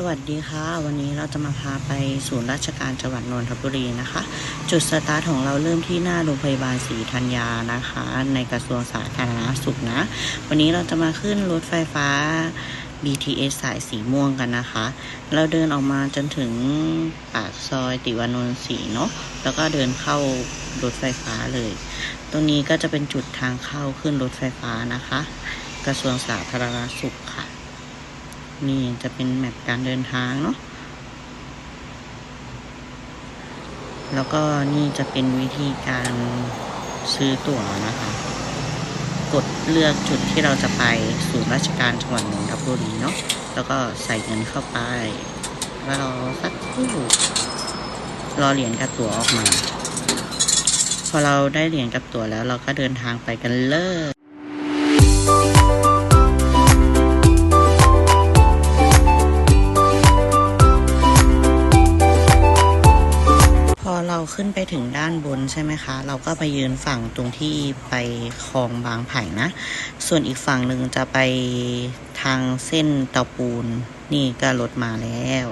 สวัสดีค่ะ วันนี้เราจะมาพาไปศูนย์ราชการจังหวัดนนทบุรีนะคะ จุดสตาร์ทของเราเริ่มที่หน้าโรงพยาบาลศรีธัญญานะคะ ในกระทรวงสาธารณสุขนะ วันนี้เราจะมาขึ้นรถไฟฟ้า BTS สายสีม่วงกันนะคะ เราเดินออกมาจนถึงปากซอยติวานนท์สีเนาะแล้วก็เดินเข้ารถไฟฟ้าเลย ตรงนี้ก็จะเป็นจุดทางเข้าขึ้นรถไฟฟ้านะคะ กระทรวงสาธารณสุขค่ะ นี่จะเป็นแมปการเดินทางเนาะแล้วก็นี่จะเป็นวิธีการซื้อตั๋วนะคะ กดเลือกจุดที่เราจะไปศูนย์ราชการจังหวัดนนทบุรีเนาะแล้วก็ใส่เงินเข้าไปแล้วรอสักครู่รอเหรียญกับตั๋วออกมา พอเราได้เหรียญกับตั๋วแล้วเราก็เดินทางไปกันเลย เราขึ้นไปถึงด้านบนใช่ไหมคะ เราก็ไปยืนฝั่งตรงที่ไปคลองบางไผ่นะ ส่วนอีกฝั่งหนึ่งจะไปทางเส้นเตาปูน นี่ก็รถมาแล้ว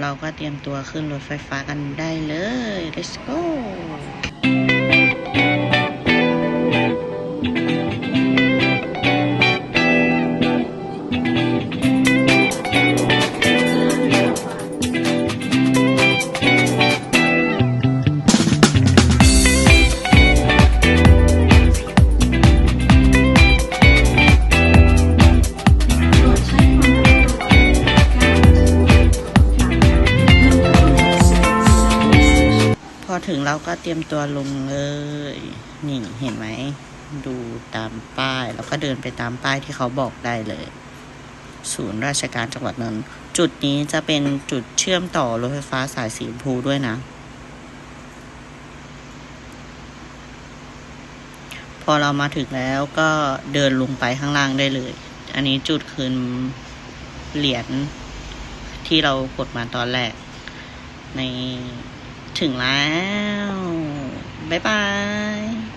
เราก็เตรียมตัวขึ้นรถไฟฟ้ากันได้เลย let's go ถึงเราก็เตรียมตัวลงเลย นี่เห็นไหม ดูตามป้าย แล้วก็เดินไปตามป้ายที่เขาบอกได้เลย ศูนย์ราชการจังหวัดนนท์จุดนี้จะเป็นจุดเชื่อมต่อรถไฟฟ้าสายสีชมพูด้วยนะ พอเรามาถึงแล้วก็เดินลงไปข้างล่างได้เลย อันนี้จุดคืนเหรียญที่เรากดมาตอนแรกใน ถึงแล้ว บ๊ายบาย